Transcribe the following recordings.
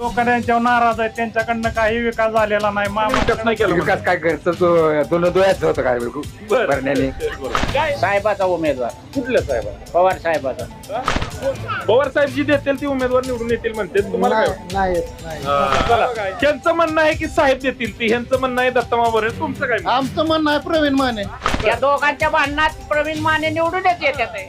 लोकांना त्यांच्यावर नाराज आहेत त्यांच्याकडनं काही विकास झालेला नाही. विकास नाही केला. विकास काय घरचं तो दोन डोळ्याचं होतं काय. भरण्याने. काय? साहेबाचा उमेदवार. कुठल्या साहेब? पवार साहेबाचा. पवार साहेब जी देतील ती उमेदवार निवडून येतील म्हणते. तुम्हाला काय? हा, चला. त्यांचं म्हणणं आहे की साहेब देतील ती ह्यांचं म्हणणं आहे दत्तमा बरेल तुमचं काय म्हणणं? आमचं म्हणणं आहे प्रवीण माने. या दोघांच्या भांडणात प्रवीण माने निवडूनच येतात आहे.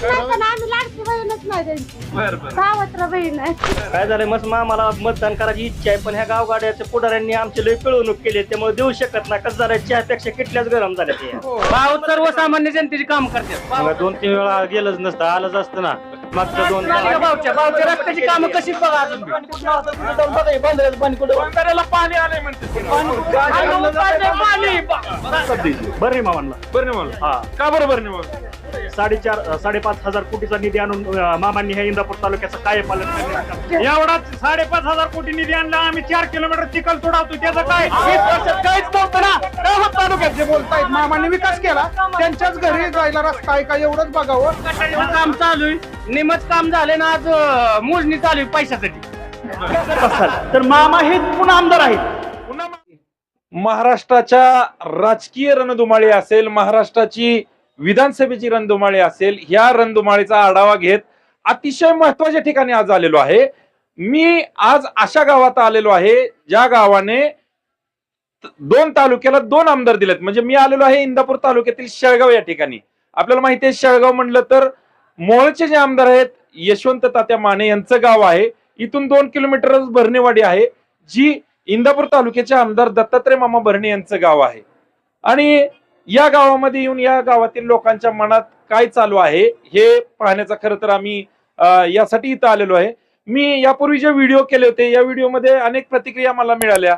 पण आम्ही लाडकी बहीणच नाही त्यांची बरं बरं. सावत्र बहीण आहे. काय झालंय मस्त आम्हाला मतदान करायची इच्छा आहे पण ह्या गावगाड्याच्या पुढाऱ्यांनी आमची लय पिळवणूक केली त्यामुळे देऊ शकत नाही. कसं झालं चहापेक्षा किटल्याच गरम झाल्या ते भाव सर्वसामान्य जनतेची काम करतात. दोन तीन वेळा गेलंच नसतं आलंच असतं ना. मागच्या दोन भावच्या भावच्या रस्त्याची कामं कशी बघा अजून? बी. बंधाऱ्याला पाणी आलंय म्हणते बरं रे मामांना बरं हा. का नाही साडेचार साडेपाच हजार कोटीचा निधी आणून अं, मामांनी ह्या इंदापूर तालुक्याचं काय पालन करण्यात एवढा साडेपाच हजार कोटी निधी आणला आम्ही चार किलोमीटर चिखल तोडावतो. त्याचं काय? वीस वर्षात काहीच नव्हतं ना. काय होत तालुक्यात जे बोलतायत. मामाने विकास केला. त्यांच्याच घरी जायला रस्ता आहे का एवढंच बघावं. काम चालू आहे. निमच काम झाले ना आज अं, मोजणी चालू आहे पैशासाठी. तर मामा हे पुन्हा आमदार आहेत. पुन्हा महाराष्ट्राच्या राजकीय रणधुमाळी असेल महाराष्ट्राची विधानसभेची रणधुमाळी असेल ह्या रणधुमाळीचा आढावा घेत अतिशय महत्त्वाच्या ठिकाणी आज आलेलो आहे. मी आज अशा गावात आलेलो आहे ज्या गावाने त- दोन तालुक्याला दोन आमदार दिलेत. म्हणजे मी आलेलो आहे इंदापूर तालुक्यातील शेळगाव या ठिकाणी. आपल्याला माहिती आहे शेळगाव म्हणलं तर मोळचे जे आमदार आहेत यशवंत तात्या माने यांचं गाव आहे. इथून दोन किलोमीटर भरणेवाडी आहे जी इंदापूर तालुक्याचे आमदार दत्तात्रय मामा भरणे यांचं गाव आहे. आणि या गावामध्ये येऊन या गावातील लोकांच्या मनात काय चालू आहे हे पाहण्याचा खरं तर आम्ही यासाठी इथं आलेलो आहे. मी यापूर्वी जे व्हिडिओ केले होते या व्हिडिओमध्ये अनेक प्रतिक्रिया मला मिळाल्या.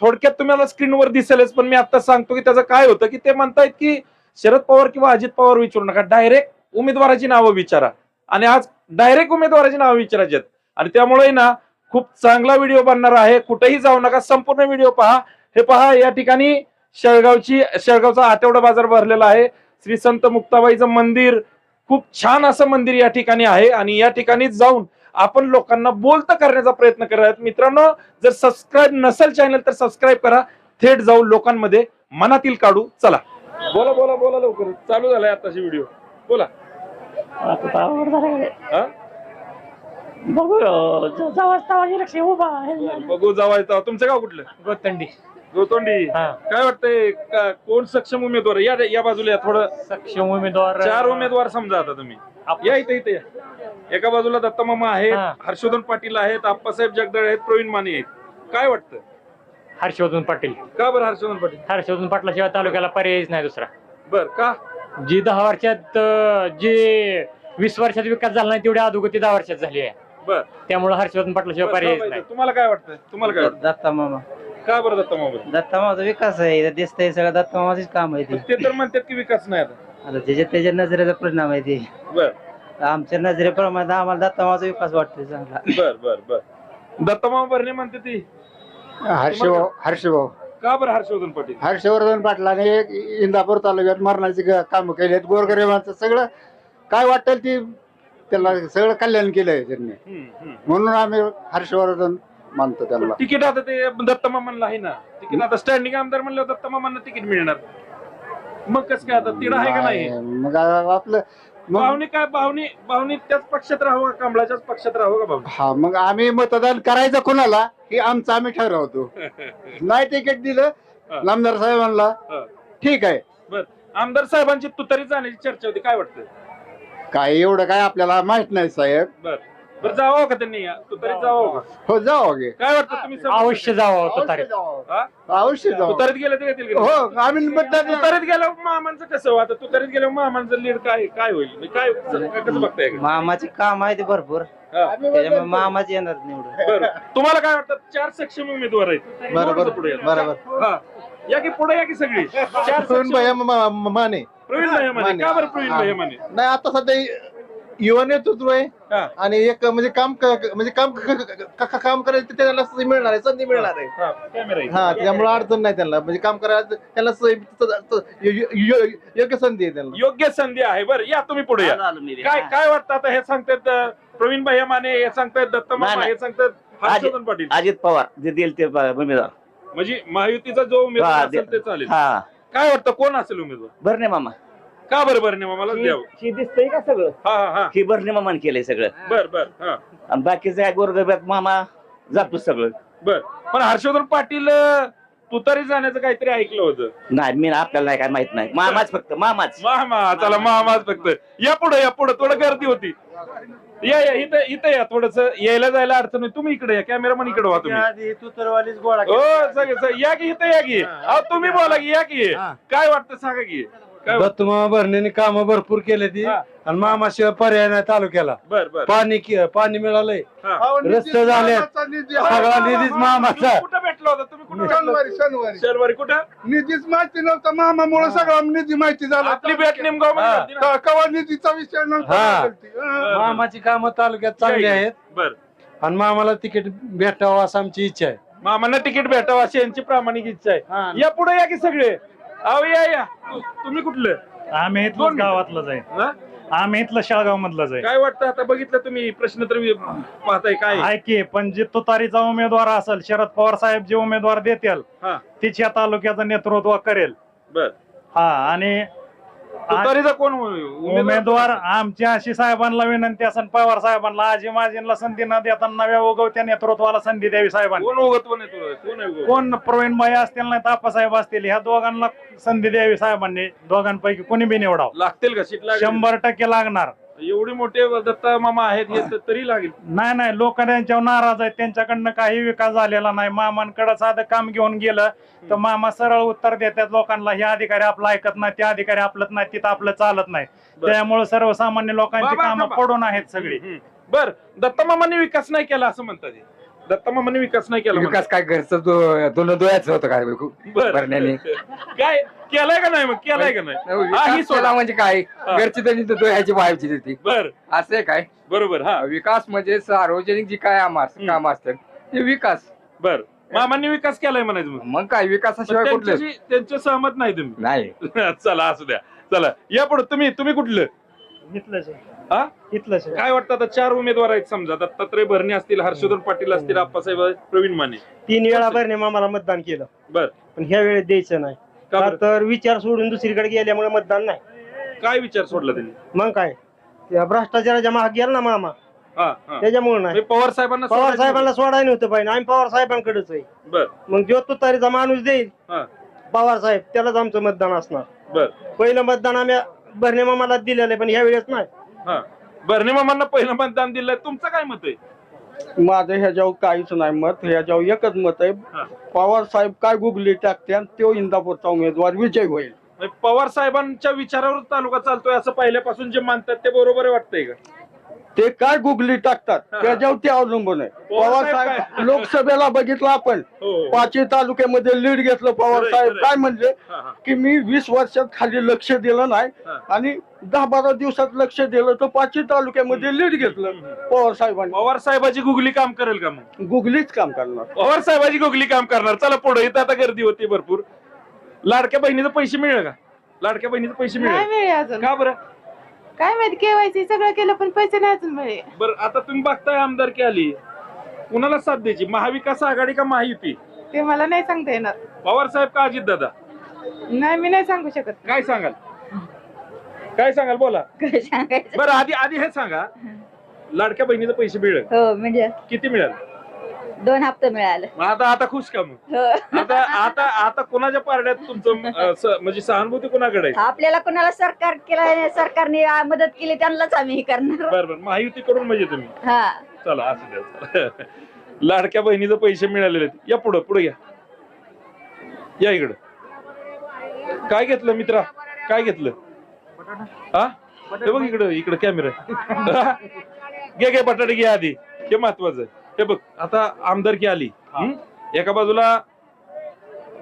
थोडक्यात तुम्हाला स्क्रीनवर दिसेलच पण मी आता सांगतो की त्याचं काय होतं की ते म्हणतायत की शरद पवार किंवा अजित पवार विचारू नका. डायरेक्ट उमेदवाराची नावं विचारा. आणि आज डायरेक्ट उमेदवाराची नावं विचारायची आहेत. आणि त्यामुळे ना खूप चांगला व्हिडिओ बनणार आहे. कुठेही जाऊ नका संपूर्ण व्हिडिओ पहा. हे पहा या ठिकाणी शेळगावची शेळगावचा आठवडा बाजार भरलेला आहे. श्री संत मुक्ताबाईचं मंदिर खूप छान असं मंदिर या ठिकाणी आहे. आणि या ठिकाणी जाऊन आपण लोकांना बोलत करण्याचा प्रयत्न करत मित्रांनो जर सबस्क्राईब नसेल चॅनल तर सबस्क्राईब करा. थेट जाऊ लोकांमध्ये मनातील काढू चला. बोला बोला बोला लवकर. चालू झालाय आताची व्हिडिओ बोला. आता आवड झालं हा? बघू जवळ इलेक्शन उभा आहे. बघू जावायचं तुमचं गाव कुठलं? गोतंडी. गोतोंडी. हा. काय वाटतंय का- कोण सक्षम उमेदवार? आहे? या या बाजूला या थोडं. सक्षम उमेदवार चार उमेदवार समजा आता तुम्ही. आप- या इथे इथे या. एका बाजूला दत्तमामा आहेत हा. हर्षवर्धन पाटील आहेत आप्पासाहेब जगदाळे आहेत प्रवीण माने आहेत. काय वाटतं? हर्षवर्धन पाटील. का बरं हर्षवर्धन पाटील? हर्षवर्धन पाटलाशिवाय तालुक्याला पर्यायच नाही दुसरा. बर का? जी दहा वर्षात अं, जे वीस वर्षात विकास झाला नाही तेवढी अधोगती दहा वर्षात झाली आहे. बर. त्यामुळे हर्षवर्धन पाटलाशिवाय पर्यायच नाही. तुम्हाला काय वाटतं? तुम्हाला काय वाटतं? दत्ता मामा. का बरं दत्तमामा दत्ता मामाचा विकास आहे दिसतंय सगळं दत्ता मामाचीच काम आहे ते. ते तर म्हणतात की विकास नाही आता. आता त्याच्या त्याच्या नजरेचा परिणाम आहे ते. बर. आमच्या नजरेप्रमाणे आम्हाला दत्ता मामाचा विकास वाटतोय चांगला. बर बर बर. दत्तमामा भरणे म्हणते ती. हर्षभाऊ हर्षभाऊ. का बरं हर्षवर्धन पाटील? हर्षवर्धन पाटलाने इंदापूर तालुक्यात मरणाचे काम केलेत गोरगरिबांचं सगळं काय वाटेल ती त्याला सगळं कल्याण केलंय त्यांनी. म्हणून आम्ही हर्षवर्धन मानतो त्यांना. तिकीट आता ते दत्तमामांना आहे ना? तिकीट आता स्टँडिंग आमदार म्हणल्यावर दत्तमामांना तिकीट मिळणार. मग कसं काय आता तिड आहे का नाही मग आपलं भावनी काय भावनी भावनी त्याच पक्षात राहू का? कमळाच्याच पक्षात राहू का भावनी हा मग आम्ही मतदान करायचं कोणाला हे आमचं आम्ही ठरवतो. नाही तिकीट दिलं. नामदार साहेबांना. ठीक आहे. बर. आमदार साहेबांची तुतारी जाण्याची चर्चा होती काय वाटतं? काय एवढं काय आपल्याला माहीत नाही साहेब. बर. बर जावं का त्यांनी? तुतारीत जावं. का हो जाओ गे काय वाटतं तुम्ही? अवश्य जावं तुतारी अवश्य. हा? जाऊ तुतारीत गेले तर येतील का? हो आम्ही तुतारीत गेल्यावर मामांचं कसं हो? आता? तुतारीत गेल्यावर मामांचं लीड काय काय होईल? म्हणजे काय कसं बघताय? मामाचे काम आहे ते भरपूर. हा. त्याच्यामुळे मामाच येणार निवडून बरं. तुम्हाला काय वाटतं? चार सक्षम उमेदवार आहेत. बरोबर पुढे. बरोबर हा. या की पुढे या की सगळी? चार प्रवीण सक्षम- भैया म- म- माने. प्रवीण भाई माने. माने. का बरं प्रवीण. भाई माने? नाही आता सध्या युवा नेतृत्व आहे. आणि एक म्हणजे काम म्हणजे काम काम करायचं ते त्याला संधी मिळणार आहे संधी मिळणार आहे. हा. हा त्यामुळे अडचण नाही त्यांना. म्हणजे काम करायचं यो- योग्य संधी आहे त्यांना. योग्य संधी आहे. बरं या तुम्ही पुढे या. काय काय वाटतं आता? हे सांगतात प्रवीण भाई माने हे सांगतायत दत्त मामा नाही, हे सांगतात हर्षवर्धन पाटील. अजित पवार जे देईल ते उमेदवार. म्हणजे महायुतीचा जो उमेदवार हा, असेल ते चालेल. हा. काय वाटतं? कोण असेल उमेदवार? भरणे मामा. का बरं बरं नाही मला द्यावं ही दिसतंय का सगळं? हा हा हा. ही भरणे मामाने केलंय सगळं. बर बर हा. आणि बाकीचं गोरगरब्यात मामा जातो सगळं. बर. पण हर्षवर्धन पाटील अं, तुतारी जाण्याचं काहीतरी ऐकलं होतं. नाही मी आपल्याला नाही काय माहीत नाही. मामाच फक्त मामाच. मामा चला मामाच फक्त. या पुढे या पुढे. थोडं गर्दी होती. या या इथं इथं या थोडस. यायला जायला अडचण नाही. तुम्ही इकडे या. कॅमेरामन इकडे व्हा तुम्ही. आधी तू तरवालीच गोळा हो सगळे सगळे. या की इथं या की. अहो तुम्ही बोला की या की. काय वाटतं सांगा की. काय वाटतं? दत्तमामा भरणेने काम भरपूर केले ती हा. आणि मामाशिवाय पर्याय नाही तालुक्याला. बर बर. पाणी के- पाणी मिळालंय. हा. रस्ते झाले. सगळा निधीच मामाचा. तुम्ही कुठं भेटला होता? तुम्ही कुठं भेटला होता? शनिवारी. शनिवारी शनिवारी कुठं? निधीच माहिती नव्हता. मामामुळे सगळा निधी माहिती झाला. आपली भेट नेमगावमध्ये. होती ना? कवा निधीचा विषय हा. नव्हता मामाची कामं तालुक्यात चांगली आहेत. बर. आणि मामाला तिकीट भेटावं असं आमची इच्छा आहे. मामांना तिकीट भेटावं अशी यांची प्रामाणिक इच्छा आहे. या पुढे या की सगळे? अहो या या. तु- तुम्ही कुठलं? आम्ही दोन इथलं मिनिटं. गावातलंच आहे. हा? आम्ही इथलं शाळगाव मधलंच आहे. काय वाटतं? आता बघितलं तुम्ही प्रश्न तर वि- पाहताय काय? आहे की पण जे तुतारीचा उमेदवार असेल शरद पवार साहेब जे उमेदवार देतील हा. तीच या तालुक्याचं नेतृत्व करेल. बर. हा आणि तुतारीचा कोण उमेदवार आमच्या अशी साहेबांना विनंती असेल पवार साहेबांना आजी माजींना संधी न देता नव्या उगवत्या नेतृत्वाला संधी द्यावी साहेबांनी. कोण प्रवीण भाई असतील नाही तापासाहेब असतील ह्या दोघांना संधी द्यावी साहेबांनी. दोघांपैकी कोणी बी निवडावं. लागतील का? शंभर टक्के लागणार. एवढे मोठे दत्ता मामा आहेत हे तर लागेल. नाही नाही लोक त्यांच्यावर नाराज आहेत. त्यांच्याकडनं काही विकास झालेला नाही. मामांकडे साधं काम घेऊन गेलं तर मामा सरळ उत्तर देतात लोकांना हे अधिकारी आपलं ऐकत नाही ते अधिकारी आपलंच नाही तिथं आपलं चालत नाही. त्यामुळे सर्वसामान्य लोकांची कामं. पडून आहेत सगळी. बर दत्ता मामांनी विकास नाही केला असं म्हणतात दत्ता मामांनी विकास नाही केला विकास काय घरचं दो- दोन दोयाच होतं काय? बर. भरण्याने. काय केलाय का नाही मग? केलाय का नाही? हा, ही विकास सोडा. म्हणजे काय? हा. घरची त्यांनी दोयाची व्हायची होती. बर. असं आहे काय? बरोबर हा. विकास म्हणजे सार्वजनिक जी काय आम हम्म. काम असतात ते विकास. बर. मामांनी विकास केलाय म्हणायचं मग? मग काय पण विकासाशिवाय कुठलं? त्यांच्याशी त्यांच्या सहमत नाही तुम्ही? नाही. चला असू द्या. चला या पुढे. तुम्ही तुम्ही कुठलं? आहे. हा? इथलंच आहे. काय वाटतं आता चार उमेदवार आहेत समजा? दत्तात्रय भरणे असतील हर्षवर्धन पाटील असतील आप्पासाहेब आहेत, प्रवीण माने. तीन वेळा भरणे मामाला मतदान केलं. बर. पण ह्या वेळेस द्यायचं नाही. का का बरं? तर विचार सोडून दुसरीकडे गेल्यामुळे मतदान नाही. काय विचार सोडला त्यांनी? मग काय? त्या भ्रष्टाचाराच्या महाग गेला ना मामा. हा हा. त्याच्यामुळे नाही. म्हणजे पवार साहेबांना पवार सोडायचं साहेबांना सोडायला नव्हतं पाहिजे. आम्ही पवार साहेबांकडेच आहे. बर. मग जो तुतारीचा माणूस देईल हा. पवार साहेब त्यालाच आमचं मतदान असणार. बर. पहिलं मतदान आम्ही भरणे मामाला दिलेलं आहे पण ह्या वेळेस नाही. हा. भरणे मामांना पहिलं मतदान दिलंय. तुमचं काय मत आहे? माझं ह्याच्यावर काहीच नाही मत. ह्याच्यावर एकच मत आहे. पवार साहेब काय गुगली टाकते आणि तो इंदापूरचा उमेदवार विजय होईल. म्हणजे पवार साहेबांच्या विचारावर तालुका चालतोय असं पहिल्यापासून जे मानतात ते बरोबर आहे वाटतंय का? ते काय गुगली टाकतात? हा. त्याच्यावर ते अवलंबून आहे. पवार पवार साहेब? लोकसभेला बघितलं आपण. हो. हो. पाचवी तालुक्यामध्ये लीड घेतलं पवार साहेब. काय म्हणले? हा, हा. की मी वीस वर्षात खाली लक्ष दिलं नाही हा. आणि दहा बारा दिवसात लक्ष दिलं तर पाचवी तालुक्यामध्ये लीड घेतलं पवार साहेबांनी. पवार साहेबाची गुगली काम करेल का मग? गुगलीच काम करणार. पवार साहेबाची गुगली काम करणार. चला पुढे इथं आता गर्दी होती भरपूर. लाडक्या बहिणीचे पैसे मिळेल का? लाडक्या बहिणीचे पैसे नाही मिळेल का बरं? काय माहिती केवायसी सगळं केलं पण पैसे नाही अजून मिळे बरं आता तुम्ही बघताय आमदारकी आली. कुणाला साथ द्यायची? महाविकास आघाडी का महायुती? ते मला नाही सांगता येणार. पवार साहेब का अजित दादा नाही मी नाही सांगू शकत. काय सांगाल? काय सांगाल? बोला. काय सांगायचं? बरं आधी आधी हे सांगा. लाडक्या बहिणीचे पैसे मिळेल. हो म्हणजे किती मिळेल? दोन हप्ते मिळाले. मग आता आता खुश का मग? हो. आता आता आता कोणाच्या पारड्यात तुमचं अं, स- म्हणजे सहानुभूती कोणाकडे आहे? आपल्याला कोणाला सरकार केला सरकारने आ, मदत केली त्यांनाच आम्ही हे करणार. बरं बरं. महायुती करून म्हणजे तुम्ही? हा. चला असू द्या. लाडक्या बहिणीचे पैसे मिळालेले आहेत. या पुढं पुढे घ्या. या इकडं. काय घेतलं मित्रा? काय घेतलं? हा? हे बघ इकडं इकडं कॅमेरा घे घे बटाटे घे आधी. हे महत्वाचं आहे. हे बघ आता आमदारकी आली. हं? एका बाजूला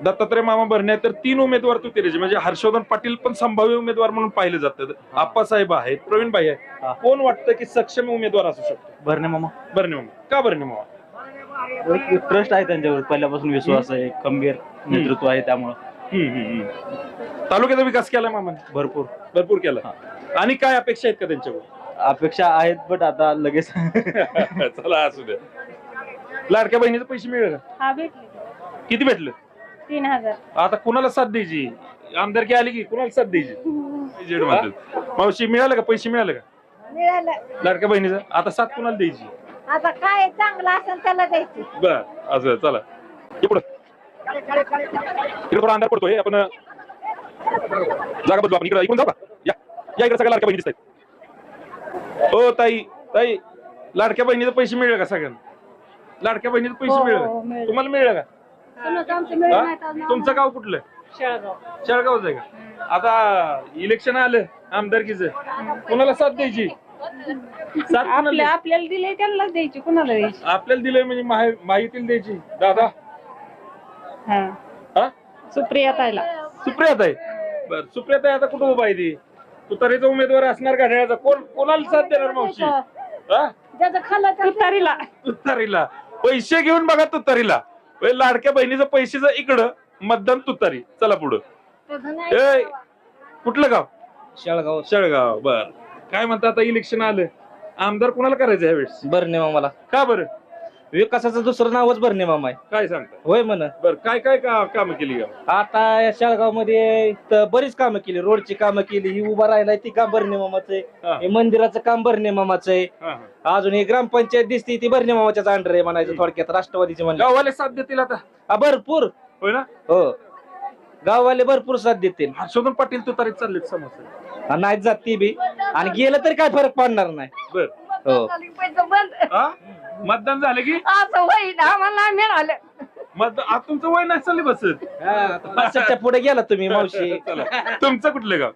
दत्तात्रय मामा भरण्यात तर तीन उमेदवार तू केले म्हणजे हर्षवर्धन पाटील पण संभाव्य उमेदवार म्हणून पाहिले जातात आप्पासाहेब आहेत प्रवीण भाई आहे कोण वाटतं की सक्षम उमेदवार असू शकतो? भरणे मामा. बरणे मामा. का बरणे मामा? ट्रस्ट आहे त्यांच्यावर पहिल्यापासून विश्वास आहे खंबीर नेतृत्व आहे त्यामुळं. हम्म, हम्म, हम्म. तालुक्याचा विकास केला मामाने? भरपूर. भरपूर केला. आणि काय अपेक्षा आहेत का त्यांच्यावर? अपेक्षा आहेत बट आता लगेच चला असू द्या लाडक्या बहिणीचे पैसे मिळेल का? हा भेटले. किती भेटलं? तीन हजार. आता कुणाला साथ द्यायची? आमदारकी आली की? कुणाला साथ द्यायची? जेड म्हणतात. मावशी मिळालं का? पैसे मिळाले का? मिळालं. लाडक्या बहिणीचं? आता साथ कुणाला द्यायची? आता काय चांगलं असेल त्याला द्यायची. बर असं चला. इकडं अंधार पडतोय. आपण जागा बदलू आपण. इकडे इकडून जाऊ का? या. या इकडे सगळ्या लाडक्या बहिणी दिसत हो ताई ताई लाडक्या बहिणीचे पैसे मिळेल का सगळ्यांना? लाडक्या बहिणीचे पैसे हो, मिळेल हो, का मिळेल. तुम्हाला मिळेल का? आमचं हा? तुमचं गाव कुठलं? शेळगाव. शेळगावच आहे का? आता इलेक्शन आलं आमदारकीचं. कुणाला साथ द्यायची? साथ आपल्या? आपल्याला दिले त्यांनाच द्यायची कुणाला द्यायची? आपल्याला दिलंय म्हणजे माहि- माहितीला द्यायची. दादा? हा. हा? सुप्रिया ताईला सुप्रियात आहे बर सुप्रियात आहे आता कुठं उभा आहे ती? तुतारीचा उमेदवार असणार घड्याळाचा कोण कोणाला साथ देणार मावशी? हा? ज्याचं खाल्लं तुतारीला. पैसे घेऊन बघा तुतारीला. लाडक्या बहिणीचं पैसेचं इकडं मतदान तुतारी. चला पुढं. ए कुठलं गाव? शेळगाव. शेळगाव बर. काय म्हणता आता इलेक्शन आलं? आमदार कुणाला करायचं ह्यावेळेस? बरणे मामाला का बरं? विकासाचं दुसरं नावच बरणे मामा आहे. काय सांगता होय म्हण. बर काय काय का काम केली आता या शेळगावमध्ये तर बरीच कामं केली. रोडची कामं केली. ही उभा राहिलाय ती काम भरणे मामाचं हा. आहे. हे. मंदिराचं काम भरणे मामाचं आहे. हा, हा. अजून ही ग्रामपंचायत दिसती ती भरणे मामाच्याच अंडर आहे म्हणायचं थोडक्यात राष्ट्रवादीचे म्हणजे गाववाले साथ देतील आता. भरपूर. होय ना? हो. गाववाले भरपूर साथ देतील. हर्षवर्धन पाटील तुतारीत चाललेत समस्या हा, नाहीत जात ती बी. आणि गेलं तरी काय फरक पडणार नाही. बर. हा? मतदान झालं की? असं होईन आम्हाला मिळालं. आ, तुमचं वय नाही चालली बसत पासष्टच्या पुढे गेला तुम्ही मावशी. चला. तुमचं कुठलं गाव?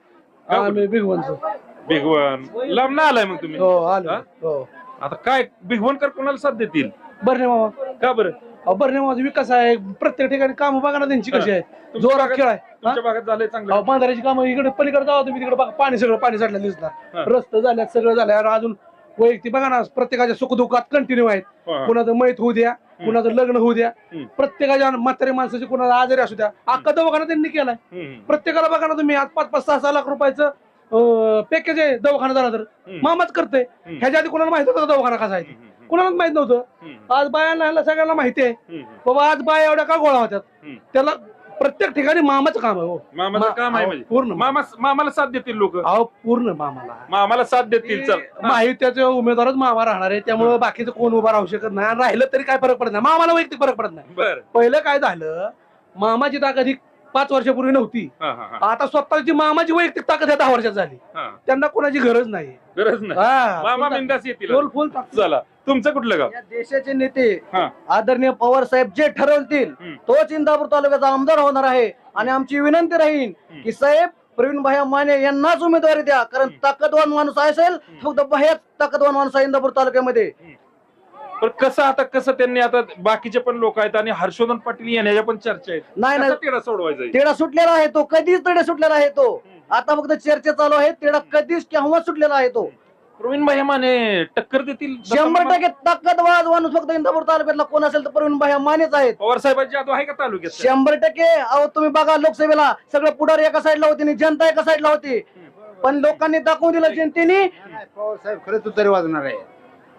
आम्ही भिगवणचं. कुठलं? भिगवण. लांब ना आलाय मग तुम्ही. हो आलो. हा? हो. आता काय भिगवणकर कोणाला साथ देतील? बरणे मामा. का बरं? अहो, बरणे मामाचा विकास आहे. प्रत्येक ठिकाणी काम बघा ना त्यांची कशी आहे. तुमच्या जोरात भागात- खेळ आहे. तुमच्या भागात झालंय चांगलं. बांधाऱ्याची कामं इकडे पलीकडे जावा तुम्ही तिकडे बघा. पाणी सगळं पाणी साठलं हा. दिसणार रस्ते झाल्यात सगळं झालं आणि अजून वैयक्तिक बघा ना प्रत्येकाच्या सुखदुःखात कंटिन्यू आहेत हा. कुणाचं मैत होऊ द्या कुणाचं लग्न होऊ द्या हम्म. प्रत्येकाच्या म्हातारी माणसाची कुणाला आजारी असू द्या अख्खा दवाखाना त्यांनी केलाय हम्म, प्रत्येकाला बघा ना तुम्ही आज पाच पाच सहा सहा लाख रुपयाचं पॅकेज आहे दवाखाना झाला तर हम्म. मामाच करते हम्म. ह्याच्या आधी कुणाला माहीत होतं का दवाखाना कसा आहे ते? हम्म, हम्म, कुणालाच माहीत नव्हतं हम्म, आज बायांना ह्याला सगळ्यांना माहिती आहे हम्म. बाबा आज बाया एवढ्या का गोळा होत्यात हम्म. त्याला प्रत्येक ठिकाणी मामाचं काम आहे हो. मामाचं मा- काम आहे अहो, म्हणजे. पूर्ण मामा. मामाला साथ देतील लोक. अहो पूर्ण मामाला. मामाला साथ देतील चल. माहित्याचे उमेदवारच मामा राहणार आहे त्यामुळे बाकीचं कोण उभा राहू शकत नाही. आणि राहिलं तरी काय फरक पडत नाही. मामाला वैयक्तिक फरक पडत नाही. बर. पहिलं काय झालं? मामाची ताकद ही पाच वर्षापूर्वी नव्हती हा, हा, हा. आता स्वतःची मामाची वैयक्तिक ताकद दहा वर्षात झाली हा. त्यांना कोणाची गरज नाही गरज नाही हा, मामा फुल- बिंदास येतील फुल फुल ताकद. चला तुमचं कुठलं गाव या देशाचे नेते हा. आदरणीय पवार साहेब जे ठरवतील हम्म. तोच इंदापूर तालुक्याचा आमदार होणार आहे आणि आमची विनंती राहील हम्म. की साहेब प्रवीण भाया माने यांनाच उमेदवारी द्या कारण हम्म. ताकदवान माणूस असेल फक्त भायाच ताकदवान माणूस आहे इंदापूर तालुक्यामध्ये पण कसं आता कसं त्यांनी आता बाकीचे पण लोक आहेत आणि हर्षवर्धन पाटील येण्याच्या पण चर्चा आहेत. नाही नाही. कसा तिढा सोडवायचा आहे? तेढा सुटलेला आहे तो. कधीच तेढा सुटलेला आहे तो. आता फक्त चर्चा चालू आहे. तेढा कधीच केव्हा सुटलेला आहे तो. प्रवीण भाई माने टक्कर देतील? शंभर टक्के ताकदवान माणूस फक्त इंदापूर तालुक्यातला कोण असेल तर प्रवीण भाया मानेच आहेत. पवार साहेबांची जादू आहे का तालुक्यात? शंभर टक्के. अहो तुम्ही बघा लोकसभेला सगळं पुढारी एका साईडला होती आणि जनता एका साईडला होती. पण लोकांनी दाखवून दिलं जनतेने. पवार साहेब खरंच तुतारी वाजणार आहे.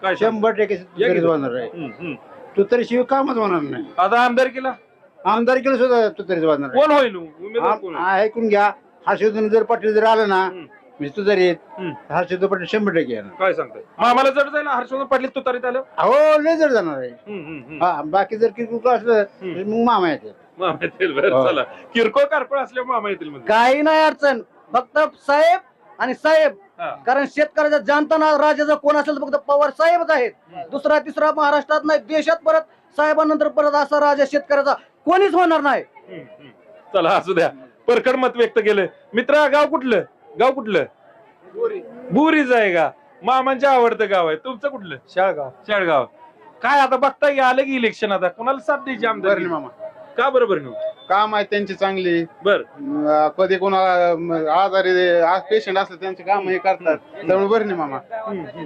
काय शंभर टक्के तुतारीच वाजणार आहे. हम्म, हम्म. तुतारी शिवाय कामच होणार नाही. आता आमदार केला आमदार केलं सुद्धा तुतारीच वाजणार कोण होईल? उमेदवार कोण होईल? ऐकून घ्या. हर्षवर्धन जर पाटील जर आलं ना हम्म. म्हणजे तुतारी येत हम्म. हर्षवर्धन पाटील शंभर टक्के येणार. काय सांगताय? आम्हाला जड जाईल हर्षवर्धन पाटील तुतारीत आलं? हो लय जर जाणार आहे. हम्म, हम्म, हम्म. हा बाकी जर किरकोळ असलं तर मग मामा येते मामा येतील बरं, हो. चला. किरकोळ कारकोळ असल्या मामा येतील म्हणजे काही नाही अडचण. फक्त साहेब आणि साहेब. कारण शेतकऱ्याचा जाणताना राजाचं कोण असेल तर फक्त पवार साहेबच आहेत. दुसरा तिसरा महाराष्ट्रात नाही देशात परत साहेबांनंतर परत असा राजा शेतकऱ्याचा कोणीच होणार नाही. चला असू द्या. परखड मत व्यक्त केलं. मित्रा गाव कुठलं? गाव कुठलं? बुरीच आहे का? मामांचे आवडतं गाव आहे. तुमचं कुठलं? शाळगाव. शेळगाव. काय आता बघता की आलं की इलेक्शन आता? कोणाला साथ द्यायची आमदार? मामा. का बरोबर नेऊ काम आहे त्यांची चांगली. बर. अं, कधी कोणाला म, आजारी आज पेशंट असले त्यांचे काम हे करतात. त्यामुळे बरं मामा.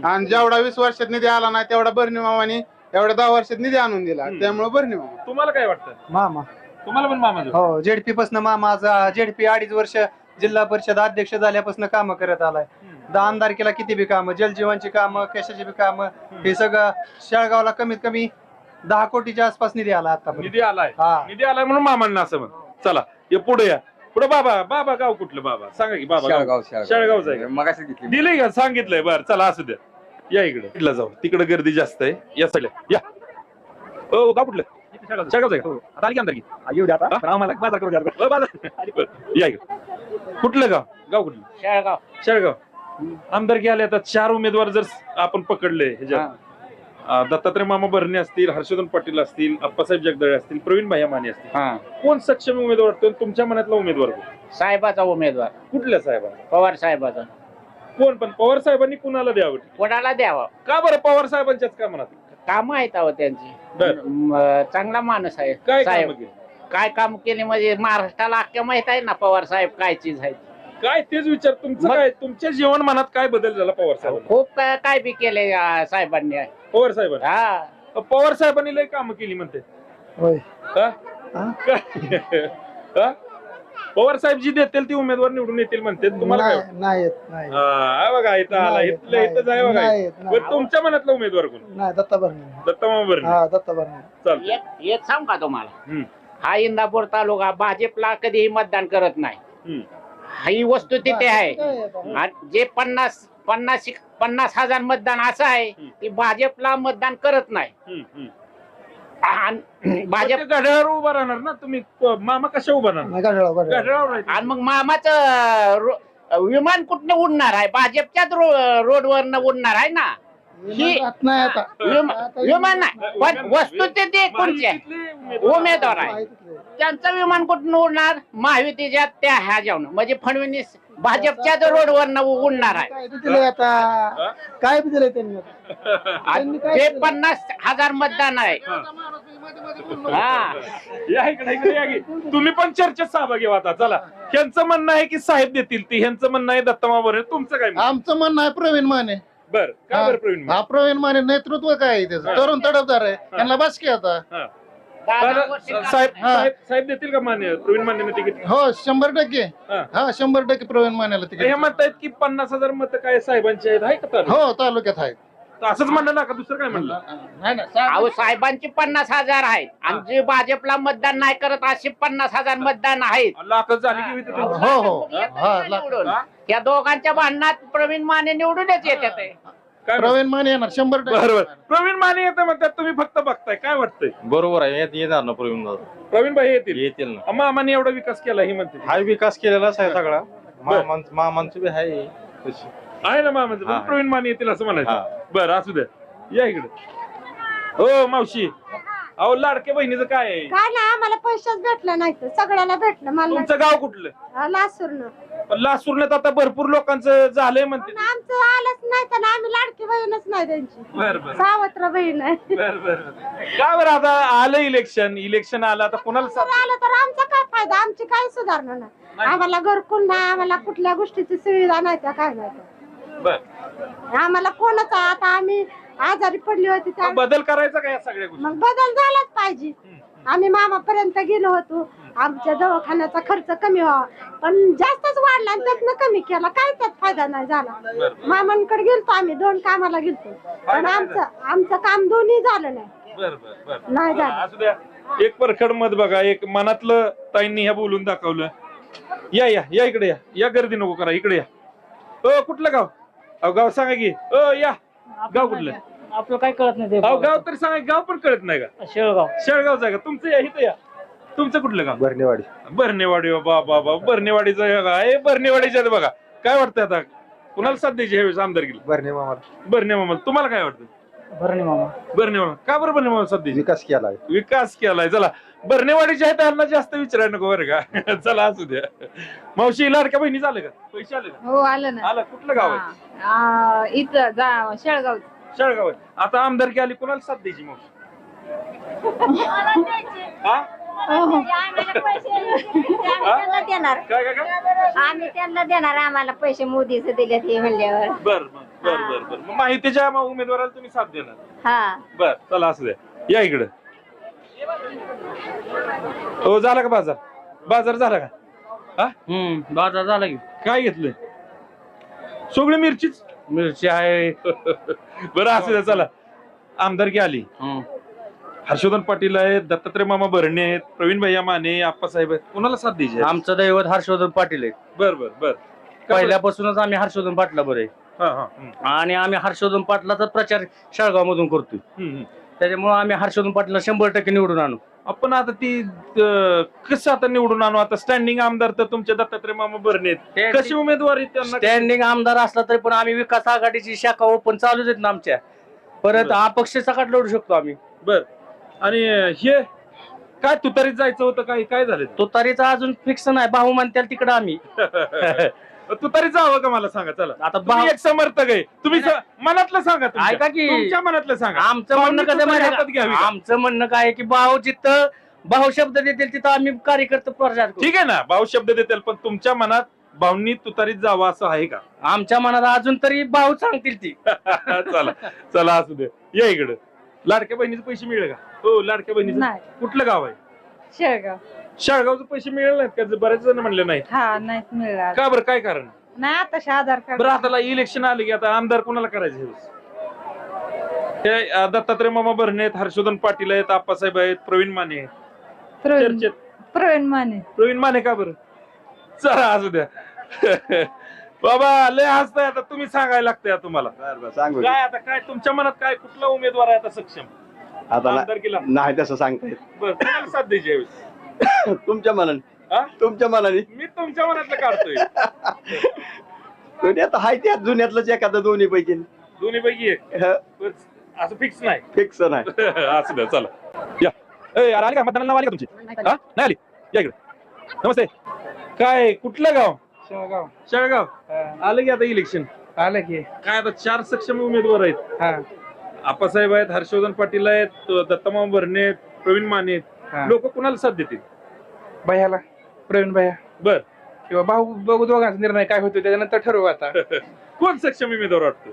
आणि जेवढा वीस वर्षात निधी आला नाही तेवढा बरणी मामाने. एवढ्या दहा वर्षात निधी आणून दिला. त्यामुळे बरणी मामा. तुम्हाला काय वाटतं? मामा. तुम्हाला पण मामा? हो जेडपी पासून मामा आज जेडपी अडीच वर्ष जिल्हा परिषद अध्यक्ष झाल्यापासून काम करत आलाय. दहा आमदारकीला किती बी कामं जलजीवनची कामं कशाची बी कामं हे सगळं शेळगावला कमीत कमी दहा कोटीच्या आसपास निधी आला आता निधी आलाय. हा. निधी आलाय म्हणून मामांना असं म्हण. चला हे पुढे या. पुढे बाबा बाबा गाव कुठलं बाबा? सांगा की बाबा गाव. शाळगाव. शाळगावचं आहे का? घेतली दिलंय का? सांगितलंय. बर चला असू द्या. या इकडे. इकडला जाऊ. तिकडे गर्दी जास्त आहे. या साईडला. या. ओ गाव कुठलं? शाळगावचं. आहे का? आता आली की येऊ द्या आता. आम्हाला बाजार करू द्या ओ, बाजार. बरं, या इकडे. कुठलं गाव? गाव कुठलं? शेळगाव. शेळगाव. आमदारकी आले आता चार उमेदवार जर आपण पकडले ह्याच्यात. अं, दत्तात्रय मामा भरणे असतील हर्षवर्धन पाटील असतील अप्पासाहेब जगदळे असतील प्रवीण भाई माने असतील. हा. कोण सक्षम उमेदवार वाटतो? तुमच्या मनातला उमेदवार कोण? साहेबाचा उमेदवार. कुठल्या साहेबांना पवार साहेबाचा. कोण पण? पवार साहेबांनी कुणाला द्यावं? कोणाला द्यावा? का बरं पवार साहेबांच्याच का मनात काम आहेत अहो त्यांची. म, चांगला माणूस आहे. काय साहेब केली? काय काम केले म्हणजे महाराष्ट्राला अख्ख्या माहीत आहे ना पवार साहेब काय चीज आहे काय तेच विचार. तुमचं मग- काय? तुमच्या जीवन मनात काय बदल झाला पवार साहेबांना? खूप काय काय बी केले अं, साहेबांनी. पवार साहेबांनी? हा. पवार साहेबांनी लय काम केली म्हणते. होय. हा? काय? हा? पवार साहेब जी देतील ती उमेदवार निवडून येतील म्हणते. तुम्हाला काय वाटतं? नाही येत नाही हा, बघा इथं आला नाही, इथलं इथंच आहे बघा. नाही, नाही. बरं, तुमच्या मनातला उमेदवार कोण? नाही दत्ता भरणे. दत्ता मामा हा दत्ता भरणे. चालतंय. एक एक सांग का तुम्हाला. हा इंदापूर तालुका भाजपला कधीही मतदान करत नाही. हम्म. ही वस्तू तिथे आहे. आणि जे पन्नास पन्नास पन्नास हजार मतदान असं आहे की भाजपला मतदान करत नाही. भाजप घड्याळावर उभा राहणार ना तुम्ही? मामा कशा उभा राहणार. आणि मग मामाचं विमान कुठनं उडणार आहे? भाजपच्याच रोडवरनं उडणार आहे ना? ही नाही आता. विमा- विमान नाही पण वस्तू ते कोणची आहे उमेदवार आहे. त्यांचं विमान कुठून उडणार? महायुतीच्या त्या ह्या जाऊन म्हणजे फडणवीस भाजपच्याच रोडवरनं उडणार आहे. काय दिलंय आता? काय बी दिलंय त्यांनी ते पन्नास हजार मतदान आहे. हा. या इकडे इकडे या की. तुम्ही पण चर्चेत सहभागी व्हा आता. चला. ह्यांचं म्हणणं आहे की साहेब देतील ती. ह्यांचं म्हणणं आहे दत्तमा बरे तुमचं काय म्हणणं? आमचं म्हणणं आहे प्रवीण माने. बर. काय हा. बरं प्रवीण हा प्रवीण माने नेतृत्व काय आहे त्याचं? तरुण तडफदार आहे. त्यांना बस की आता. बरं, साहेब हा. साहेब साहेब देतील का मान्य प्रवीण मान्यने तिकीट हो शंभर टक्के. हा. हा शंभर टक्के प्रवीण मानेला हे तिकीट म्हणतायत की पन्नास हजार मत काय साहेबांचे आहेत? आहे का? हो तालुक्यात आहे असंच म्हणलं ना का दुसरं काय म्हणलं? नाही ना अहो साहेबांची पन्नास हजार आहेत. आणि जे भाजपला मतदान नाही करत असे पन्नास हजार मतदान आहेत. लाखच झाली की विधी हो तुमची? हो. हा निवडून. या दोघांच्या भांडणात प्रवीण माने निवडूनच येतात. आहे. काय? प्रवीण माने येणार शंभर टक्के बरोबर. प्रवीण माने येते म्हणतात तुम्ही फक्त बघताय. काय वाटतंय? बरोबर आहे येत- येणार ना प्रवीण दादा. प्रवीण भाई येतील? येतील ना. मामाने एवढा विकास केला ही म्हणते. हाय विकास केलेलाच आहे सगळा. मामां मामांचं बी आहे. तशी. आहे ना मामाचं पण हा. प्रवीण माने येतील असं हा. म्हणायचं बरं असू द्या. या इकडे. हो मावशी. अहो लाडक्या बहिणीचं काय आहे? काय नाही आम्हाला पैसेच भेटले नाही तर. सगळ्याला भेटलं मला तुमचं गाव कुठलं? लासूरनं. पण लासूरण्यात आता भरपूर लोकांचं झालंय म्हणते पण आमचं आलंच नाही तर आम्ही लाडकी बहीणच नाही त्यांची. बर बर. सावत्र बहीण आहे. बर बर का बरं आता आलं इलेक्शन इलेक्शन आलं आता कोणाला जर साथ- आलं तर आमचा काय फायदा? आमची काही सुधारणा नाही. नाही. आम्हाला घरकुल नाही आम्हाला कुठल्या गोष्टीची सुविधा नाही त्या काय नाही त्या. बर. आम्हाला कोणच आता आम्ही आजारी पडली होती त्या मग बदल करायचा का या सगळ्या गोष्टी? मग बदल झालाच पाहिजे. आम्ही मामापर्यंत गेलो होतो. आमच्या दवाखान्याचा खर्च कमी व्हावा. पण जास्तच वाढला आणि त्यातनं कमी केला. काय त्यात फायदा नाही झाला. मामांकडे गेलतो आम्ही दोन कामाला गेलतो. पण आमचं आमचं काम दोन्ही झालं नाही. बर बर बर. नाही झालं. असू द्या. एक परखड मत बघा. एक मनातलं ताईंनी ह्या बोलून दाखवलं. या या या इकडे या. या गर्दी नको करा. इकडे या. अ कुठलं गाव? अहो गाव सांगा की. अ या. गाव कुठलं? आपलं काय कळत नाही अहो गाव तरी सांगा गाव पण कळत नाही का? शेळगाव. शेळगावचं आहे का? तुमचं या इथं या. तुमचं कुठलं गाव? बरणेवाडी. बर्नेवाडी बा बा बर्नेवाडीचं हे बघा हे बर्नेवाडीचं आहे बघा. काय वाटतं आता? कुणाला साथ द्यायची ह्यावेळेस आमदारकीला? बरणे मामा. बर्ने मामा. तुम्हाला काय वाटतं? भरणे मामा. बर्ने मामा. का बरं बर्ने मामा साथ द्यायची विकास केला विकास केलाय. चला. बर्नेवाडीच्या आहेत त्यांना जास्त विचारायला नको बरं का. चला असू द्या. मावशी लाडक्या बहिणी झालं का? पैसे आले का? हो आलं ना. आला. कुठलं गाव आहे? इथं जा शेळगाव. शेळगाव आहे. आता आमदारकी आली कुणाला साथ द्यायची मावशी? हा? त्यांना देणार. काय काय काय? आम्ही त्यांना देणार आम्हाला पैसे मोदीचे दिले ते म्हणल्यावर. बर बर बर बर बर. मग माहितीच्या मग उमेदवाराला तुम्ही साथ देणार. हा. बर चला असू द्या. या इकडं. हो झाला का बाजार? बाजार झाला का? हा? हम्म बाजार झाला की. काय घेतलंय? सगळी मिरचीच? मिरची आहे. बरं असू द्या चला. आमदारकी आली. हर्षवर्धन पाटील आहेत दत्तात्रय मामा भरणे आहेत प्रवीण भैया माने आप्पासाहेब आहेत. कोणाला साथ द्यायची आहे? आमचं दैवत हर्षवर्धन पाटील आहे बर बर बर. का बरं? पहिल्यापासूनच आम्ही हर्षवर्धन पाटला बरे हा, हा, हम्म, आणि आम्ही हर्षवर्धन पाटलाचा प्रचार शाळगाव मधून करतोय. हम्म, हम्म. त्याच्यामुळे आम्ही हर्षवर्धन पाटला शंभर टक्के निवडून आणू. आपण आता ती अं, कसं आता निवडून आणू? आता स्टँडिंग आमदार तर तुमचे दत्तात्रय मामा भरणे आहेत. कशी उमेदवारी त्यांना स्टँडिंग आमदार असला तरी पण आम्ही विकास आघाडीची शाखा ओपन चालूच आहेत ना आमच्या. परत बरं. अपक्ष सकाट लढू शकतो आम्ही. बर. आणि हे काय तुतारीत जायचं होतं काय? काय झालं? तुतारीचा अजून फिक्स नाही. भाऊ म्हणत्याल तिकडं आम्ही. तुतारीत जावं का मला सांगा? चला. आता तुम्ही भाऊ एक समर्थक आहे. तुम्ही स- मनातलं सांगा तुमच्या. ऐका की तुमच्या मनातलं सांगा. आमचं म्हणणं भाऊंनी कसं तुतारी माहिती हातात आहे घ्यावी का? का? आमचं म्हणणं काय आहे की भाऊ जिथं भाऊ शब्द देतील तिथं आम्ही कार्यकर्ते प्रचार करू. ठीक आहे ना? भाऊ शब्द देतील पण तुमच्या मनात भाऊंनी तुतारीत जावं असं आहे का? आमच्या मनात अजून तरी भाऊ सांगतील ती. चला. चला असू दे. या इकडं. लाडक्या बहिणीचे पैसे मिळेल का? हो लाडक्या बहिणीचं. नाही. कुठलं गाव आहे? शेळगाव. शाळगावचे पैसे मिळेल नाहीत का? बरेच जण म्हणले नाही हा नाही मिळाला. का बरं? काय कारण? नाही आता आधार कार्ड बरं आता इलेक्शन आले की आता आमदार कोणाला करायचे ह्यावेळेस? हे अं, दत्तात्रय मामा भरणे आहेत हर्षवर्धन पाटील आहेत आप्पासाहेब आहेत प्रवीण माने आहेत. प्रवीण चर्चेत. प्रवीण माने. प्रवीण माने का बरं? चला असू द्या. बाबा लय हसताय आता. तुम्ही सांगायला लागतंय तुम्हाला. सांगू काय आता काय तुमच्या मनात काय कुठला उमेदवार आहे आता सक्षम? आता ना- नाही तसं सांगता येत. बरं कोणाला साथ द्यायची यावेळेस? तुमच्या मनाने. हा? तुमच्या मनाने. मी तुमच्या मनातलं काढतोय. कोणी आता हाय त्या जुन्यातलंच एखादं दोन्ही पैकी. दोन्ही पैकी एक? बरं, असं फिक्स नाही. फिक्स नाही. असू द्या चला. या. ए, यार आली का? मतदानाला नाव आली का तुमची? हा? नाही आली? या इकडे. नमस्ते. काय कुठलं गाव? शेळगाव. शेळगाव? आलं की आता इलेक्शन आलं की. काय आता चार सक्षम उमेदवार आहेत. हा. आप्पासाहेब आहेत हर्षवर्धन पाटील आहेत दत्तामामा भरणे आहेत, प्रवीण माने आहेत. लोक कुणाला साथ देतील? भैयाला. प्रवीण भैया. बर. किंवा भाऊ बघू दोघांचा निर्णय काय होतो त्याच्यानंतर ठरवू आता. कोण सक्षम उमेदवार वाटतो?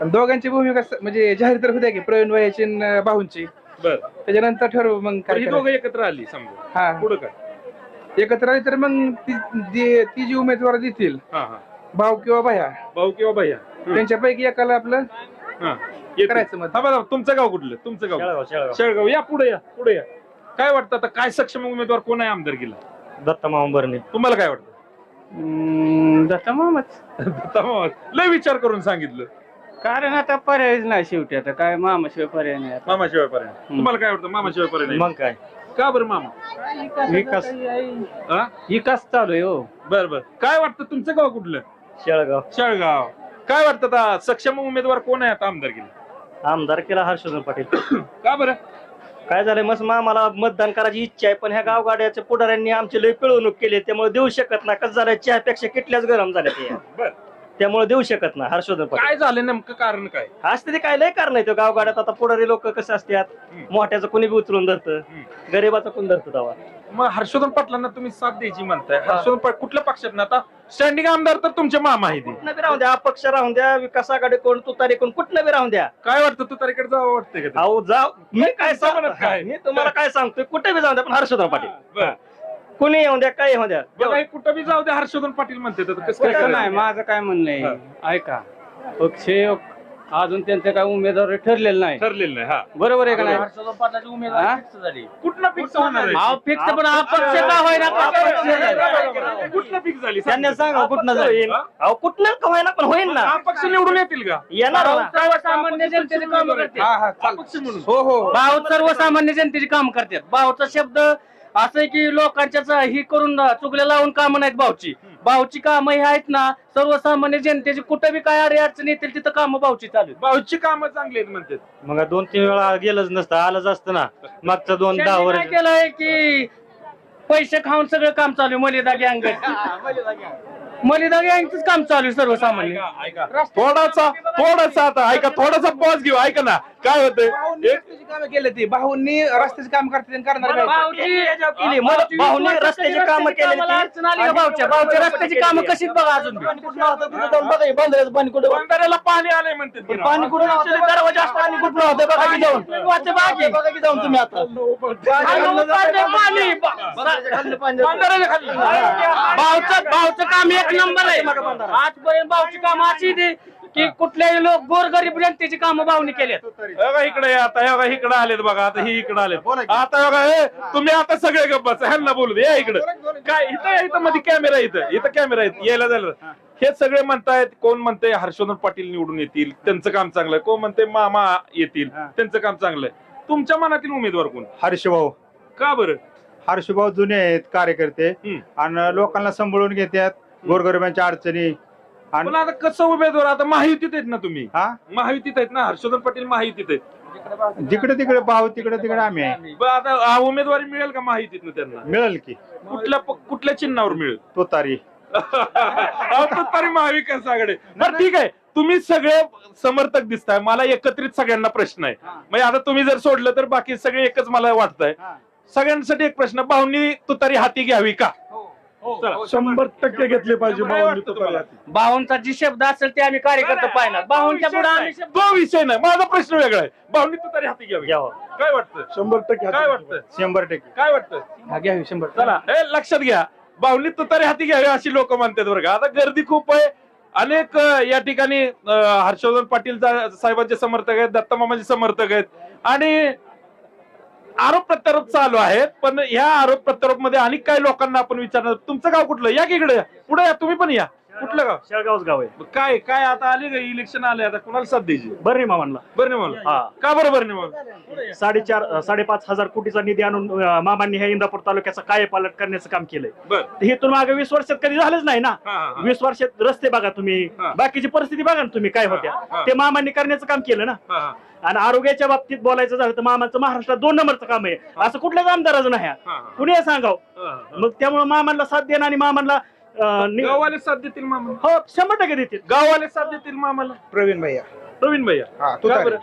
पण दोघांची भूमिका स- म्हणजे जाहीर तर होत्या की प्रवीण भैयाची आणि भाऊंची. बर. त्याच्यानंतर ठरवू मग तर काय ही करायचं. दोघं एकत्र आली समजा. हा. पुढं काय? एकत्र आली तर मग ती जी- ती जी उमेदवार देतील. हा हा. भाऊ किंवा भैया. भाऊ किंवा भैया. त्यांच्यापैकी एकाला आपलं हा. येतो. करायचं हा बघा तुमचं गाव कुठलं? तुमचं गाव शेळगाव शेळगाव. शेळगाव. या पुढे या पुढे या. काय वाटतं आता? काय सक्षम उमेदवार कोण आहे आमदारकीला? दत्ता मामा भरणे तुम्हाला काय वाटतं? दत्ता मामाच. तमाम. लय विचार करून सांगितलं. कारण आता पर्यायच नाही शेवटी. आता काय मामाशिवाय पर्याय नाही मामाशिवाय पर्यंत तुम्हाला काय वाटतं? मामाशिवाय पर्यंत मग काय? का बरं मामा? विकास. हा? विकास चालू आहे हो. बर बर. काय वाटतं तुमचं गाव कुठलं? शेळगाव. शेळगाव. काय वाटतं आता सक्षम उमेदवार कोण आहे आता आमदारकीला? आमदार केला हर्षवर्धन पाटील. का बरं? काय झालंय मस्त आम्हाला मतदान करायची इच्छा आहे पण ह्या गावगाड्याच्या पुढाऱ्यांनी आमची लय पिळवणूक केली त्यामुळे देऊ शकत नाही. कसं झालंय चहापेक्षा किटल्याच गरम झाल्या ते बर. त्यामुळे देऊ शकत नाही हर्षवर्धन पाटील. काय झालं नेमकं कारण काय? असते ते काय लय कारण आहे तो गावगाड्यात. आता पुढारी लोक कसे असतात? मोठ्याचं कोणी बी उचलून धरतं? गरीबाचं कोण धरतं तेव्हा? मग हर्षवर्धन पाटलांना तुम्ही साथ द्यायची म्हणताय. हर्षवर्धन पाटील कुठल्या पक्षात ना आता स्टँडिंग आमदार तर तुमचे मामा आहे ते कुठनं बी राहून द्या अपक्ष राहून द्या विकास आघाडी कोण तुतारी कोण कुठनं बी राहून द्या. काय वाटतं तू तारीकडे जावं वाटतंय का ते? अहो मी काय सांगतो काय? मी तुम्हाला काय सांगतोय कुठे बी जाऊन द्या पण हर्षवर्धन पाटील. बरं. कुणी येऊन द्या काय येऊन द्या. बघा, हे कुठं बी जाऊ दे हर्षवर्धन पाटील म्हणते तर कसं काय तसं करायचं? नाही माझं काय म्हणणं आहे? ऐका पक्ष अजून त्यांचं काय उमेदवार ठरलेलं नाही. ठरलेलं नाही हा. बरोबर आहे का नाही? हर्षवर्धन पाटलाची उमेदवारी fix झाली. कुठलं फिक्स होणार आहे? अहो फिक्स पण अपक्ष का होईना? अपक्ष कुठलं फिक्स झाली? त्यांनी सांगा. कुठनं जाईल हा? अहो कुठनं का होईना पण होईल ना. अपक्ष निवडून येतील का? येणार ना. सर्वसामान्य जनतेची कामं करते हा, हा, अपक्ष म्हणून. हो हो. भाऊ सर्वसामान्य जनतेची काम करतात. भाऊचा शब्द असं आहे की लोकांच्याच ही करून चुकल्या लावून कामं नाहीत भाऊची. भाऊची कामं ही आहेत ना सर्वसामान्य जनतेची कुठं बी काय अडे अडचण येतील तिथं कामं भाऊची चालू आहेत. भाऊची कामं चांगली आहेत म्हणतात. मग दोन तीन वेळा गेलंच नसतं आलंच असतं ना. मागचं दोन दहा त्यांनी वर्ष. केलंय की पैसे खाऊन सगळं काम चालू आहे मलिदा गँग. मलिदा गँगच काम चालू आहे सर्वसामान्य. ऐका थोडासा थोडासा आता ऐका थोडासा पॉज घेऊ ऐका ना. काय होतंय? एक काम केले ते. भाऊंनी रस्त्याचे काम करते केली. भाऊने रस्त्याची कामं केली अडचण आली का भाऊच्या भाऊच्या रस्त्याची कामं कशीच बघा अजून. पाणी कुठं बंधाऱ्याला पाणी आलंय की राव. पाणी कुठं दरवाजा पाणी कुठं होतं बघा की जाऊन. बघा की जाऊन तुम्ही आता. आणि पाणी. भाऊचं भाऊचं काम एक नंबर आहे. आजपर्यंत भाऊची काम अशी ती की कुठल्याही लोक गोरगरीब जनतेची कामं भावनी बघा इकडे या, आता हे बघा इकडे आलेत बघा आता ही इकडे आलेत. आता हे बघा हे, तुम्ही आता सगळे गप्प बसा. ह्यांना बोलू दे या इकडे. काय इथं इथं मध्ये कॅमेरा इथं इथं कॅमेरा आहेत यायला झालं. हे. सगळे म्हणतायत कोण म्हणते हर्षवर्धन पाटील निवडून येतील त्यांचं काम चांगलं. कोण म्हणते मामा येतील त्यांचं काम चांगलं. तुमच्या मनातील उमेदवार कोण? हर्षभाऊ. का बरं? हर्षभाऊ जुने आहेत कार्यकर्ते. आणि लोकांना सांभाळून घेतात गोरगरिबांच्या अडचणी. आणि पण आता कसं उमेदवार आता महायुतीत आहेत ना तुम्ही. हा? महायुतीत आहेत ना हर्षवर्धन पाटील महायुतीत आहेत. जिकडे तिकडे भाऊ तिकडे तिकडे आम्ही आहे. बरं, आता हा उमेदवारी मिळेल का महायुतीतनं त्यांना? मिळेल की. कुठल्या कुठल्या चिन्हावर मिळेल? तुतारी अहो, तर तरी महाविकास आघाडी. बरं ठीक आहे. तुम्ही सगळे समर्थक दिसताय. मला एकत्रित सगळ्यांना प्रश्न आहे. म्हणजे आता तुम्ही जर सोडलं तर बाकी सगळे एकच मला वाटतंय. सगळ्यांसाठी एक प्रश्न भाऊनी तुतारी हाती घ्यावी का? चला. शंभर टक्के घेतले पाहिजे तुम्हाला? भाऊंचा जी शब्द असेल ते आम्ही कार्यकर्ते पाहिणार. भाऊंच्या पुढे आम्ही शब्द तो विषय नाही. माझा प्रश्न वेगळा आहे. भाऊनी तुतारी हाती घ्यावी. काय वाटतं? शंभर टक्के काय वाटतं? शंभर टक्के. काय वाटतं? घ्यावी शंभर. चला हे लक्षात घ्या. बाहुली तुतारी हाती घ्यावी अशी लोक म्हणतात बरं का. आता गर्दी खूप आहे. अनेक अं, या ठिकाणी अं, हर्षवर्धन पाटील सा- साहेबांचे समर्थक आहेत दत्तमामाचे समर्थक आहेत. आणि आरोप प्रत्यारोप चालू आहेत पण ह्या आरोप प्रत्यारोपमध्ये अनेक काही लोकांना आपण विचारणार. तुमचं गाव कुठलं? या की इकडे? पुढे या तुम्ही पण या. कुठलं गाव? शेळगावच गाव आहे. काय काय आता आले का? इलेक्शन आले आता. कुणाला साथ द्यायची? बरं मामांना. बरं मला हा. का बरं बरं मला साडेचार अं, साडेपाच हजार कोटीचा निधी आणून अं, मामांनी ह्या इंदापूर तालुक्याचा कायपालट करण्याचं काम केलंय. बरं. ते इथून मागे वीस वर्षात कधी झालंच नाही ना? हा, हा, हा. वीस वर्षात रस्ते बघा तुम्ही. हा. बाकीची परिस्थिती बघा ना तुम्ही काय हा. होत्या. ते मामांनी करण्याचं काम केलं ना? हा, हा, आणि आरोग्याच्या बाबतीत बोलायचं झालं तर मामाचं महाराष्ट्रात दोन नंबरचं काम आहे. असं कुठल्याच आमदाराचं नाही. हा, हा. कुणी सांगाव? हा, हा. मग त्यामुळे मामांना साथ देणं आणि मामांना अं, नि- गाववाले साथ देतील मामा हो शंभर टक्के देतील. गाववाले साथ देतील मामाला. प्रवीण भैया. प्रवीण भैया. हा का बरं?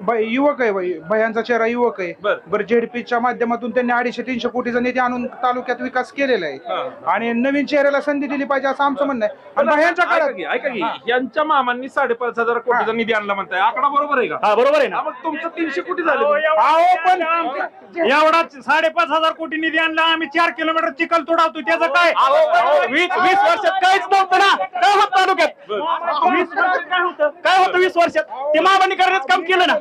बाई युवक आहे बाई भयांचा चेहरा युवक आहे. बर. बरं जेडपीच्या माध्यमातून त्यांनी अडीचशे तीनशे कोटीचा निधी आणून तालुक्यात विकास केलेला आहे. हा. आणि नवीन चेहऱ्याला संधी दिली पाहिजे असं आमचं म्हणणं आहे. आणि भयांच्या ऐका काळात की, ऐका की. यांच्या मामांनी साडेपाच हजार कोटीचा निधी आणला म्हणताय. आकडा बरोबर आहे का? हा बरोबर आहे ना. हा, मग तुमचं तीनशे कोटी झाले. अहो पण एवढा साडेपाच हजार कोटी निधी आणला. आम्ही चार किलोमीटर चिखल तोडावतो त्याचं काय? वीस वीस वर्षात काहीच नव्हतं ना. काय होत तालुक्यात? वीस वर्षात काय होतं? काय होतं वीस वर्षात? ते मामांनी करण्याचं काम केलं ना.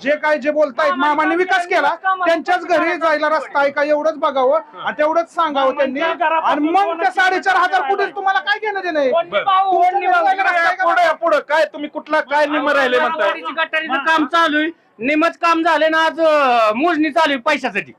जे काय जे बोलतायत मामांनी विकास केला त्यांच्याच घरी जायला रस्ता आहे का? एवढंच बघावं आणि तेवढंच सांगावं त्यांनी. आणि मग त्या साडेचार हजार कोटी तुम्हाला काय घेणं देणं आहे? पुढे पुढे काय तुम्ही कुठला काय निम राहिले म्हणताय? गटारीची गटारीचं काम चालू आहे. निमच काम झाले ना आज मोजणी चालू आहे पैशासाठी.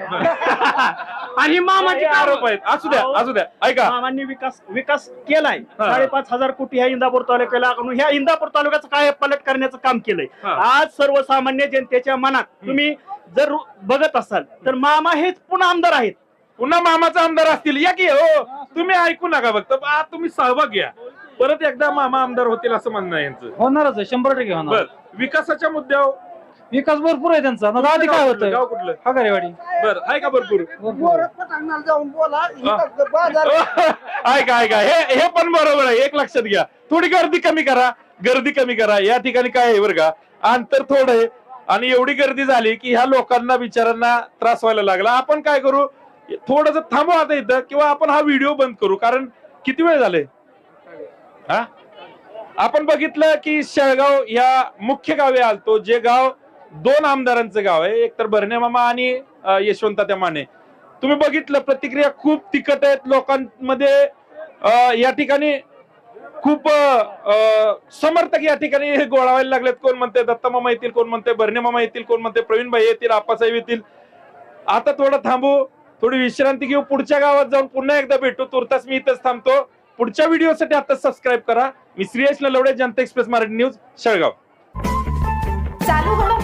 आणि मामाची हे आरोप आहेत. असू द्या असू द्या. ऐका. मामांनी विकास विकास केलाय. हा. साडेपाच हजार कोटी ह्या इंदापूर तालुक्याला आणून ह्या इंदापूर तालुक्याचं काय पलट करण्याचं काम केलंय? हा. आज सर्वसामान्य जनतेच्या मनात तुम्ही जर बघत असाल तर मामा हेच पुन्हा आमदार आहेत. पुन्हा मामाचा आमदार असतील. या की हो. तुम्ही ऐकू नका फक्त. तुम्ही सहभाग घ्या. परत एकदा मामा आमदार होतील असं म्हणणं आहे यांचं. होणारच आहे. शंभर टक्के होणार. बर. विकासाच्या मुद्द्यावर विकास भरपूर आहे त्यांचा. आता आधी काय होतं? गाव कुठलं? हगारेवाडी. बर आहे का भरपूर? मोरत पटांगणाला जाऊन बोला इथं बाजार ऐका ऐका. हे हे पण बरोबर आहे. एक लक्षात घ्या. थोडी गर्दी कमी करा. गर्दी कमी करा. या ठिकाणी काय आहे बरं का? अंतर थोडं आहे. आणि एवढी गर्दी झाली की ह्या लोकांना बिचारांना त्रास व्हायला लागला. आपण काय करू? थोडस थांबू आता इथं किंवा आपण हा व्हिडिओ बंद करू. कारण किती वेळ झाले? हा? आपण बघितलं की शेळगाव या मुख्य गावी आलतो. जे गाव दोन आमदारांचं गाव आहे. एक तर भरणे मामा आणि यशवंत त्या माने. तुम्ही बघितलं प्रतिक्रिया खूप तिखट आहेत लोकांमध्ये. या ठिकाणी खूप समर्थक या ठिकाणी हे गोळावायला लागलेत. कोण म्हणते दत्तमामा येतील कोण म्हणते भरणे मामा येतील कोण म्हणते प्रवीण भाई येतील आप्पासाहेब येतील. आता थोडं थांबू. थोडी विश्रांती घेऊ. पुढच्या गावात जाऊन पुन्हा एकदा भेटू. तुर्तास मी इथंच थांबतो. पुढच्या व्हिडिओसाठी आता सबस्क्राईब करा. मी श्रीयश नलवडे जनता एक्सप्रेस मराठी न्यूज शेळगाव.